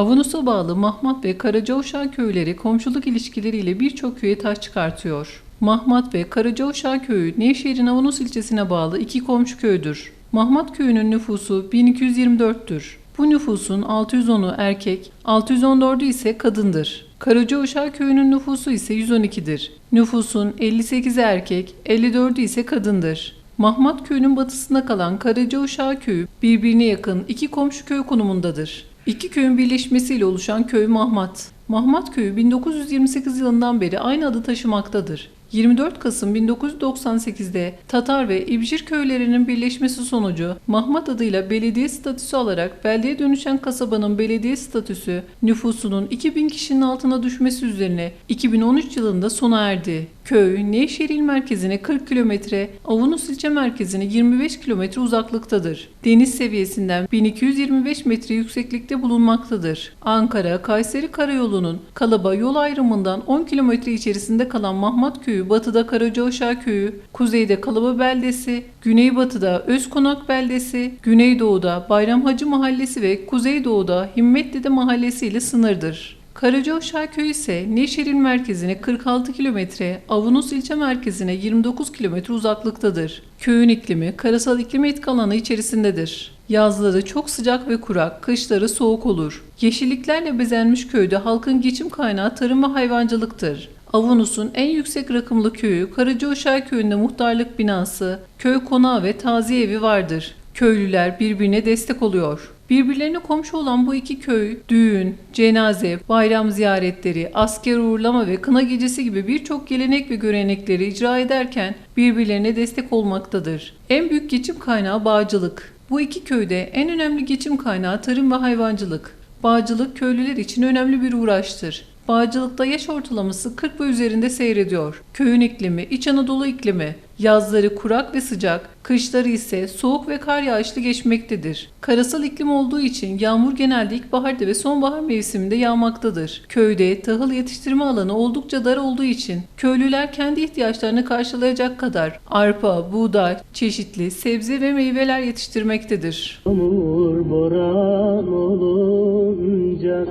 Avanos'a bağlı Mahmat ve Karacaoşa köyleri komşuluk ilişkileriyle birçok köye taş çıkartıyor. Mahmat ve Karacaoşa köyü Nevşehir'in Avanos ilçesine bağlı iki komşu köydür. Mahmat köyünün nüfusu 1224'tür. Bu nüfusun 610'u erkek, 614'ü ise kadındır. Karacaoşa köyünün nüfusu ise 112'dir. Nüfusun 58'i erkek, 54'ü ise kadındır. Mahmat köyünün batısında kalan Karacaoşa köyü birbirine yakın iki komşu köy konumundadır. İki köyün birleşmesiyle oluşan köy Mahmat. Mahmat köyü 1928 yılından beri aynı adı taşımaktadır. 24 Kasım 1998'de Tatar ve İbjir köylerinin birleşmesi sonucu Mahmat adıyla belediye statüsü alarak beldeye dönüşen kasabanın belediye statüsü nüfusunun 2000 kişinin altına düşmesi üzerine 2013 yılında sona erdi. Köy, Nevşehir il merkezine 40 kilometre, Avunus ilçe merkezine 25 kilometre uzaklıktadır. Deniz seviyesinden 1225 metre yükseklikte bulunmaktadır. Ankara, Kayseri Karayolu'nun Kalaba yol ayrımından 10 kilometre içerisinde kalan Mahmat Köyü, batıda Karacaoşa Köyü, kuzeyde Kalaba Beldesi, güneybatıda Özkonak Beldesi, güneydoğuda Bayram Hacı Mahallesi ve kuzeydoğuda Himmetdede Mahallesi ile sınırdır. Karacaoşa köyü ise Nevşehir merkezine 46 kilometre, Avunus ilçe merkezine 29 kilometre uzaklıktadır. Köyün iklimi karasal iklim etki alanı içerisindedir. Yazları çok sıcak ve kurak, kışları soğuk olur. Yeşilliklerle bezenmiş köyde halkın geçim kaynağı tarım ve hayvancılıktır. Avunus'un en yüksek rakımlı köyü Karacaoşa köyünde muhtarlık binası, köy konağı ve taziye evi vardır. Köylüler birbirine destek oluyor. Birbirlerine komşu olan bu iki köy, düğün, cenaze, bayram ziyaretleri, asker uğurlama ve kına gecesi gibi birçok gelenek ve görenekleri icra ederken birbirlerine destek olmaktadır. En büyük geçim kaynağı bağcılık. Bu iki köyde en önemli geçim kaynağı tarım ve hayvancılık. Bağcılık köylüler için önemli bir uğraştır. Bağcılıkta yaş ortalaması 40 ve üzerinde seyrediyor. Köyün iklimi İç Anadolu iklimi. Yazları kurak ve sıcak, kışları ise soğuk ve kar yağışlı geçmektedir. Karasal iklim olduğu için yağmur genelde ilkbaharda ve sonbahar mevsiminde yağmaktadır. Köyde tahıl yetiştirme alanı oldukça dar olduğu için köylüler kendi ihtiyaçlarını karşılayacak kadar arpa, buğday, çeşitli sebze ve meyveler yetiştirmektedir. Yağmur boran olunca